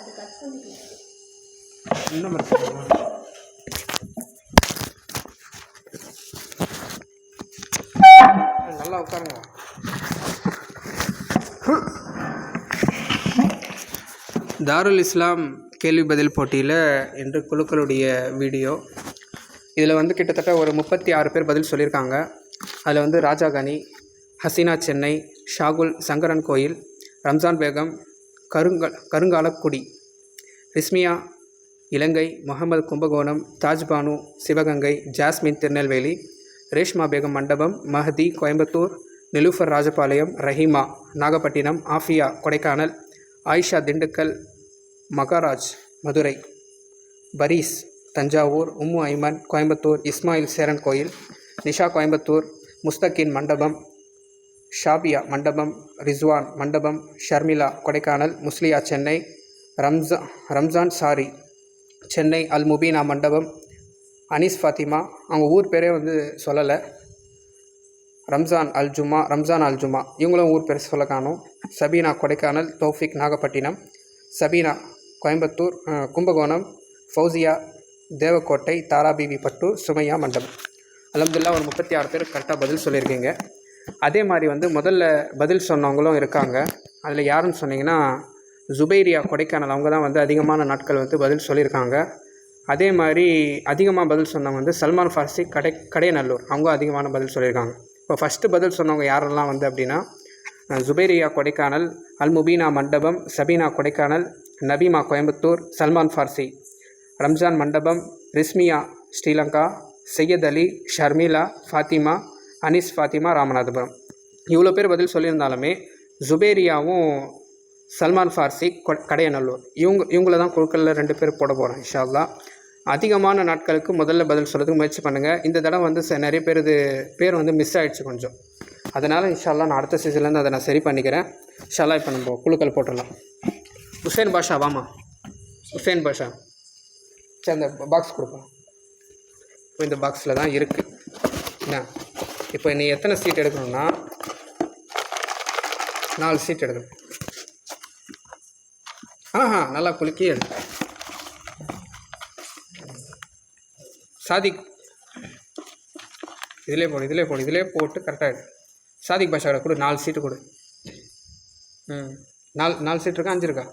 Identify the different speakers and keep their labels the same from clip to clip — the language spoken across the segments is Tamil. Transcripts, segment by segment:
Speaker 1: அது கட் பண்ணிக்கலாம்.
Speaker 2: இன்னும் நல்லா உட்காருங்க. தாருல் இஸ்லாம் கேள்வி பதில் போட்டியில் என்று குழுக்களுடைய வீடியோ. இதில் வந்து கிட்டத்தட்ட ஒரு முப்பத்தி ஆறு பேர் பதில் சொல்லியிருக்காங்க. அதில் வந்து ராஜா கனி ஹசீனா சென்னை ஷாகுல் சங்கரன் கோயில் ரம்ஜான் பேகம் கருங்க கருங்காலக்குடி ரிஸ்மியா இலங்கை முகமது கும்பகோணம் தாஜ்பானு சிவகங்கை ஜாஸ்மின் திருநெல்வேலி ரேஷ்மா பேகம் மண்டபம் மஹதி கோயம்புத்தூர் நிலூஃபர் ராஜபாளையம் ரஹீமா நாகப்பட்டினம் ஆஃபியா கொடைக்கானல் ஆயிஷா திண்டுக்கல் மகாராஜ் மதுரை பரீஸ் தஞ்சாவூர் உம்மு ஐமன் கோயம்புத்தூர் இஸ்மாயில் சேரன் கோயில் நிஷா கோயம்புத்தூர் முஸ்தகின் மண்டபம் ஷாபியா மண்டபம் ரிஸ்வான் மண்டபம் ஷர்மிளா கொடைக்கானல் முஸ்லியா சென்னை ரம்ஜான் ரம்ஜான் சாரி சென்னை அல் முபீனா மண்டபம் அனீஸ் ஃபாத்திமா அவங்க ஊர் பேரே வந்து சொல்லலை. ரம்ஜான் அல் ஜுமா ரம்ஜான் அல் ஜுமா இவங்களும் ஊர் பேர் சொல்ல காணும். சபீனா கொடைக்கானல் தௌஃபிக் நாகப்பட்டினம் சபீனா கோயம்புத்தூர் கும்பகோணம் ஃபௌசியா தேவக்கோட்டை தாராபிவி பட்டு சுமையா மண்டபம். அலமதுல்லா ஒரு முப்பத்தி ஆறு பேர் கரெக்டாக பதில் சொல்லியிருக்கீங்க. அதே மாதிரி வந்து முதல்ல பதில் சொன்னவங்களும் இருக்காங்க. அதில் யாருன்னு சொன்னீங்கன்னா ஜுபைரியா கொடைக்கானல் அவங்க தான் வந்து அதிகமான நாட்கள் வந்து பதில் சொல்லியிருக்காங்க. அதே மாதிரி அதிகமாக பதில் சொன்னவங்க வந்து சல்மான் ஃபார்சி கடை கடையநல்லூர் அவங்க அதிகமான பதில் சொல்லியிருக்காங்க. இப்போ ஃபஸ்ட்டு பதில் சொன்னவங்க யாரெல்லாம் வந்து அப்படின்னா ஜுபைரியா கொடைக்கானல் அல்முபீனா மண்டபம் சபீனா கொடைக்கானல் நபீமா கோயம்புத்தூர் சல்மான் ஃபார்சி ரம்ஜான் மண்டபம் ரிஸ்மியா ஸ்ரீலங்கா சையத் அலி ஷர்மிளா ஃபாத்திமா அனீஸ் ஃபாத்திமா ராமநாதபுரம். இவ்வளோ பேர் பதில் சொல்லியிருந்தாலுமே ஜுபேரியாவும் சல்மான் ஃபார்சி கொ- கடையநல்லூர். இவங்க இவங்கள தான் குழுக்களில் ரெண்டு பேர் போட போகிறோம் இன்ஷா அதிகமான நாட்களுக்கு முதல்ல பதில் சொல்கிறதுக்கு முயற்சி பண்ணுங்கள் இந்த தடவை வந்து ச- நிறைய பேர் இது பேர் வந்து மிஸ் ஆகிடுச்சு கொஞ்சம். அதனால் இன்ஷா நான் அடுத்த சீசன்லேருந்து அதை நான் சரி பண்ணிக்கிறேன். இன்ஷா இப்போ நம்ம குழுக்கள் போட்டுடலாம். ஹுசேன் பாஷா வாமா ஹுசேன் பாஷா. சரி அந்த பாக்ஸ் கொடுப்போம். இப்போ இந்த பாக்ஸில் தான் இருக்குது என்ன? இப்போ நீ எத்தனை சீட் எடுக்கணும்னா நாலு சீட் எடுக்கணும். ஆஹா நல்லா குலுக்கி எடு. சாதிக் இதிலே போடு இதிலே போடு இதிலே போட்டு கரெக்டாக எடு. சாதிக் பாஷாவோட கொடு நாலு சீட்டு கொடு. ம் நாலு நாலு சீட் இருக்கா? அஞ்சு இருக்கா?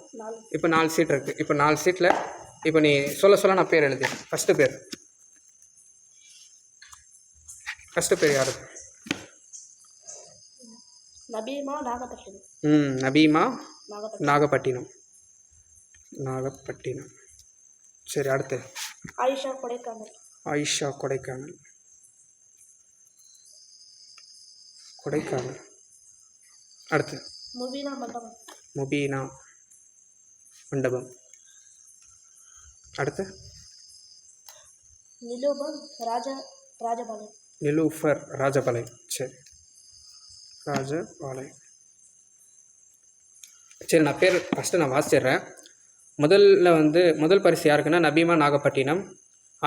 Speaker 2: இப்போ நாலு சீட் இருக்குது இப்போ நாலு சீட்டில் இப்போ நீ சொல்ல சொல்ல நான் பேர் எழுதி ஃபஸ்ட்டு பேர். ஃபஸ்ட்டு பேர் யாரு
Speaker 1: நபீமா நாகப்பட்டினம்.
Speaker 2: ம் நபீமா
Speaker 1: நாகப்பட்டினம்.
Speaker 2: நாகப்பட்டினம். நாகப்பட்டினம். சரி அடுத்து.
Speaker 1: ஆயிஷா கொடைக்கானல்.
Speaker 2: ஆயிஷா கொடைக்கானல். கொடைக்கானல். அடுத்து.
Speaker 1: முபீனா மண்டபம்.
Speaker 2: முபீனா மண்டபம். அடுத்து.
Speaker 1: நிலூபம் ராஜா ராஜபாளையம்.
Speaker 2: நிலூஃபர் ராஜபாளையம். சரி. ராஜபாளையம். சரி நான் பேர் ஃபஸ்ட்டு நான் வாசிடுறேன் முதல்ல வந்து முதல் பரிசு யாருக்குன்னா நபீமா நாகப்பட்டினம்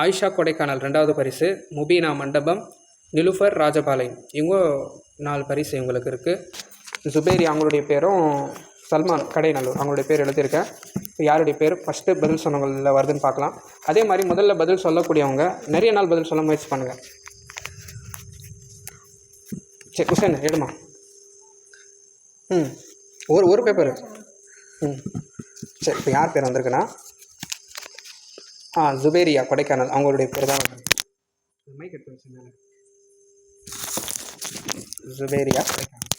Speaker 2: ஆயிஷா கொடைக்கானல் ரெண்டாவது பரிசு முபீனா மண்டபம் நிலுஃபர் ராஜபாளையம். இவங்க நாலு பரிசு இவங்களுக்கு இருக்குது ஜுபேரி அவங்களுடைய பேரும் சல்மான் கடைநல்லூர் அவங்களுடைய பேர் எழுதியிருக்கேன். இப்போ யாருடைய பேர்? ஃபஸ்ட்டு பதில் சொன்னவங்களில் வருதுன்னு பார்க்கலாம். அதே மாதிரி முதல்ல பதில் சொல்லக்கூடியவங்க நிறைய நாள் பதில் சொல்ல முயற்சி பண்ணுங்கள் சரி குஷன் எடுமா. ம் ஒரு ஒரு பேப்பர் ம் சரி இப்போ யார் பேர் வந்திருக்குன்னா? ஆ ஜுபேரியா கொடைக்கானல். அவங்களுடைய பேர் தான். மைக் எடுத்து வச்சு மேலே ஜுபேரியா கொடைக்கானல்.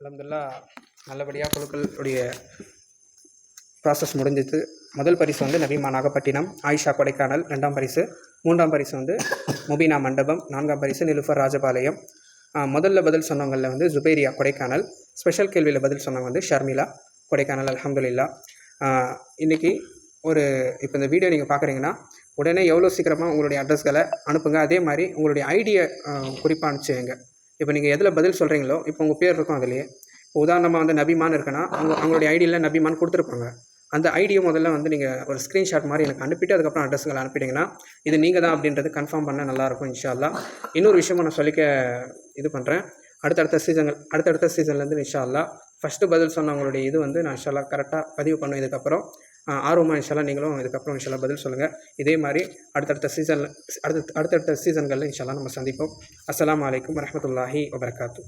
Speaker 2: அலமதுல்லா நல்லபடியாக குழுக்களுடைய ப்ராசஸ் முடிஞ்சிது முதல் பரிசு வந்து நபீமா நாகப்பட்டினம் ஆயிஷா கொடைக்கானல் ரெண்டாம் பரிசு. மூன்றாம் பரிசு வந்து முபீனா மண்டபம் நான்காம் பரிசு நிலுஃபர் ராஜபாளையம். முதல்ல பதில் சொன்னவங்களில் வந்து ஜுபேரியா கொடைக்கானல். ஸ்பெஷல் கேள்வியில் பதில் சொன்னவங்க வந்து ஷர்மிளா கொடைக்கானல் அலமதுல்லா இன்றைக்கி இன்னைக்கு ஒரு இப்போ இந்த வீடியோ நீங்கள் பார்க்குறீங்கன்னா உடனே எவ்வளோ சீக்கிரமாக உங்களுடைய அட்ரஸ்களை அனுப்புங்க. அதே மாதிரி உங்களுடைய ஐடியை குறிப்பாக அனுப்பிச்சுங்க இப்போ நீங்கள் எதில் பதில் சொல்கிறீங்களோ இப்போ உங்கள் பேர் இருக்கும் அதுலேயே. உதாரணமாக வந்து நபிமான் இருக்குன்னா அவங்க அவங்களுடைய ஐடியில் நபிமான் கொடுத்துருப்பாங்க. அந்த ஐடியை முதல்ல வந்து நீங்கள் ஒரு ஸ்க்ரீன்ஷாட் மாதிரி எனக்கு அனுப்பிட்டு அதுக்கப்புறம் அட்ரஸ்களை அனுப்பிட்டீங்கன்னா இது நீங்கள் தான் அப்படின்றது கன்ஃபார்ம் பண்ண நல்லாயிருக்கும் இன்ஷால்லா இன்னொரு விஷயமா நான் சொல்லிக்க இது பண்ணுறேன் அடுத்தடுத்த சீசன்கள் அடுத்தடுத்த சீசன்லேருந்து இன்ஷால்லா ஃபஸ்ட்டு பதில் சொன்னவங்களுடைய இது வந்து நான் இன்ஷால்லா கரெக்டாக பதிவு பண்ணும். இதுக்கப்புறம் ஆர்வமாக இன்ஷால்லா நீங்களும் இதுக்கப்புறம் இன்ஷால்லா பதில் சொல்லுங்கள் இதே மாதிரி அடுத்தடுத்த சீசனில் அடுத்த அடுத்தடுத்த சீசன்களில் இன்ஷால்லா நம்ம சந்திப்போம். அஸ்லாம் வலைக்கம் வரமத்துல்லாஹி வபர்காத்து.